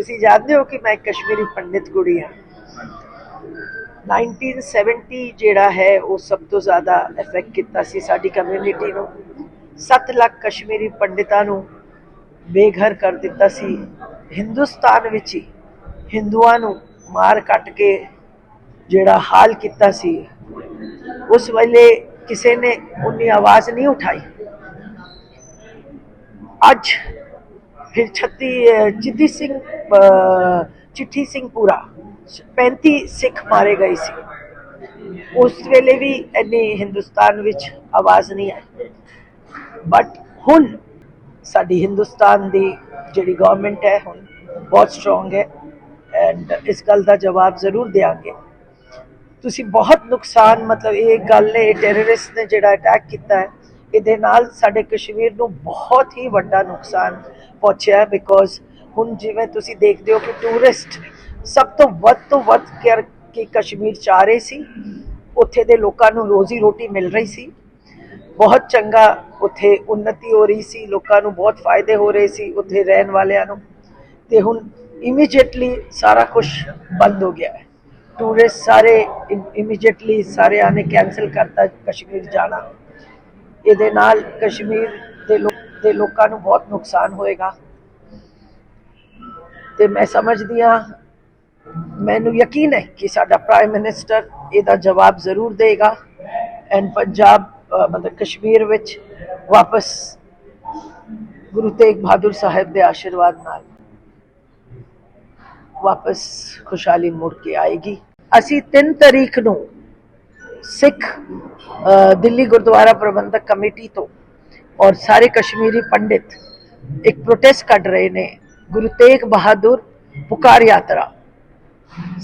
ਤੁਸੀਂ ਜਾਣਦੇ ਹੋ ਕਿ ਮੈਂ ਕਸ਼ਮੀਰੀ ਪੰਡਿਤ ਕੁੜੀ ਹਾਂ। 1970 ਜਿਹੜਾ ਹੈ ਉਹ ਸਭ ਤੋਂ ਜ਼ਿਆਦਾ ਇਫੈਕਟ ਕੀਤਾ ਸੀ ਸਾਡੀ ਕਮਿਊਨਿਟੀ ਨੂੰ। 7 ਲੱਖ ਕਸ਼ਮੀਰੀ ਪੰਡਿਤਾਂ ਨੂੰ ਬੇਘਰ ਕਰ ਦਿੱਤਾ ਸੀ। ਹਿੰਦੁਸਤਾਨ ਵਿੱਚ ਹੀ ਹਿੰਦੂਆਂ ਨੂੰ ਮਾਰ ਕੱਟ ਕੇ ਜਿਹੜਾ ਹਾਲ ਕੀਤਾ ਸੀ ਉਸ ਵੇਲੇ ਕਿਸੇ ਨੇ ਉਨੀ ਆਵਾਜ਼ ਨਹੀਂ ਉਠਾਈ। ਅੱਜ ਫਿਰ ਛੱਤੀ ਅਹ, ਸਿੰਘ ਚਿੱਠੀ ਸਿੰਘ ਪੂਰਾ 35 ਸਿੱਖ ਮਾਰੇ ਗਏ ਸੀ। ਉਸ ਵੇਲੇ ਵੀ ਇੰਨੀ ਹਿੰਦੁਸਤਾਨ ਵਿੱਚ ਆਵਾਜ਼ ਨਹੀਂ ਆਈ। ਬਟ ਹੁਣ ਸਾਡੀ ਹਿੰਦੁਸਤਾਨ ਦੀ ਜਿਹੜੀ ਗਵਰਨਮੈਂਟ ਹੈ, ਹੁਣ ਬਹੁਤ ਸਟਰੋਂਗ ਹੈ ਐਂਡ ਇਸ ਗੱਲ ਦਾ ਜਵਾਬ ਜ਼ਰੂਰ ਦੇਾਂਗੇ ਤੁਸੀਂ ਬਹੁਤ ਨੁਕਸਾਨ, ਮਤਲਬ ਇਹ ਗੱਲ ਨੇ ਟੈਰਰਿਸਟ ਨੇ ਜਿਹੜਾ ਅਟੈਕ ਕੀਤਾ ਹੈ, ਇਹਦੇ ਨਾਲ ਸਾਡੇ ਕਸ਼ਮੀਰ ਨੂੰ ਬਹੁਤ ਹੀ ਵੱਡਾ ਨੁਕਸਾਨ ਪਹੁੰਚਿਆ ਬਿਕੋਜ਼ ਹੁਣ ਜਿਵੇਂ ਤੁਸੀਂ ਦੇਖਦੇ ਹੋ ਕਿ ਟੂਰਿਸਟ ਸਭ ਤੋਂ ਵੱਧ ਤੋਂ ਵੱਧ ਕਰ ਕੇ ਕਸ਼ਮੀਰ ਚ ਆ ਰਹੇ ਸੀ, ਉੱਥੇ ਦੇ ਲੋਕਾਂ ਨੂੰ ਰੋਜ਼ੀ ਰੋਟੀ ਮਿਲ ਰਹੀ ਸੀ, ਬਹੁਤ ਚੰਗਾ ਉੱਥੇ ਉન્નਤੀ ਹੋ ਰਹੀ ਸੀ, ਲੋਕਾਂ ਨੂੰ ਬਹੁਤ ਫਾਇਦੇ ਹੋ ਰਹੇ ਸੀ ਉੱਥੇ ਰਹਿਣ ਵਾਲਿਆਂ ਨੂੰ, ਤੇ ਹੁਣ ਇਮੀਡੀਏਟਲੀ ਸਾਰਾ ਕੁਝ ਬੰਦ ਹੋ ਗਿਆ ਹੈ। ਟੂਰਿਸਟ ਸਾਰੇ ਇਮੀਡੀਏਟਲੀ ਸਾਰਿਆਂ ਨੇ ਕੈਨਸਲ ਕਰਤਾ ਕਸ਼ਮੀਰ ਜਾਣਾ। ਇਹਦੇ ਨਾਲ ਕਸ਼ਮੀਰ ਦੇ ਲੋਕ, ਦੇ ਲੋਕਾਂ ਨੂੰ ਬਹੁਤ ਨੁਕਸਾਨ ਹੋਏਗਾ। ਤੇ ਮੈਂ ਸਮਝਦੀ ਹਾਂ, ਮੈਨੂੰ ਯਕੀਨ ਹੈ ਕਿ ਸਾਡਾ ਪ੍ਰਾਈਮ ਮਿਨਿਸਟਰ ਇਹਦਾ ਜਵਾਬ ਜ਼ਰੂਰ ਦੇਗਾ ਐਂਡ ਪੰਜਾਬ ਮਤਲਬ ਕਸ਼ਮੀਰ ਵਿੱਚ ਵਾਪਸ ਗੁਰੂ ਤੇਗ ਬਹਾਦਰ ਸਾਹਿਬ ਦੇ ਆਸ਼ੀਰਵਾਦ ਨਾਲ ਵਾਪਸ ਖੁਸ਼ਹਾਲੀ ਮੁੜ ਕੇ ਆਏਗੀ। ਅਸੀਂ 3 ਤਾਰੀਖ ਨੂੰ ਸਿੱਖ ਦਿੱਲੀ ਗੁਰਦੁਆਰਾ ਪ੍ਰਬੰਧਕ ਕਮੇਟੀ ਤੋਂ ਔਰ ਸਾਰੇ ਕਸ਼ਮੀਰੀ ਪੰਡਿਤ ਇੱਕ ਪ੍ਰੋਟੈਸਟ ਕੱਢ ਰਹੇ ਨੇ ਗੁਰੂ ਤੇਗ ਬਹਾਦਰ ਪੁਕਾਰ ਯਾਤਰਾ,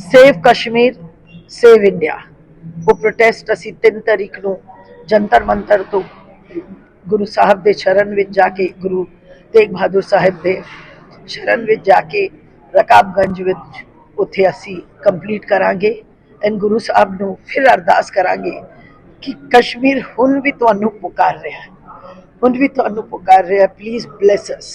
ਸੇਵ ਕਸ਼ਮੀਰ, ਸੇਵ ਇੰਡੀਆ। ਉਹ ਪ੍ਰੋਟੈਸਟ ਅਸੀਂ 3 ਤਾਰੀਖ ਨੂੰ ਜੰਤਰ ਮੰਤਰ ਤੋਂ ਗੁਰੂ ਸਾਹਿਬ ਦੇ ਸ਼ਰਨ ਵਿੱਚ ਜਾ ਕੇ, ਗੁਰੂ ਤੇਗ ਬਹਾਦਰ ਸਾਹਿਬ ਦੇ ਸ਼ਰਨ ਵਿੱਚ ਜਾ ਕੇ ਰਕਾਬਗੰਜ ਵਿੱਚ ਉੱਥੇ ਅਸੀਂ ਕੰਪਲੀਟ ਕਰਾਂਗੇ ਐਂਡ ਗੁਰੂ ਸਾਹਿਬ ਨੂੰ ਫਿਰ ਅਰਦਾਸ ਕਰਾਂਗੇ ਕਿ ਕਸ਼ਮੀਰ ਹੁਣ ਵੀ ਤੁਹਾਨੂੰ ਪੁਕਾਰ ਰਿਹਾ ਹੈ। ਹੁਣ ਵੀ ਤੁਹਾਨੂੰ ਪੁਕਾਰ ਰਿਹਾ please bless us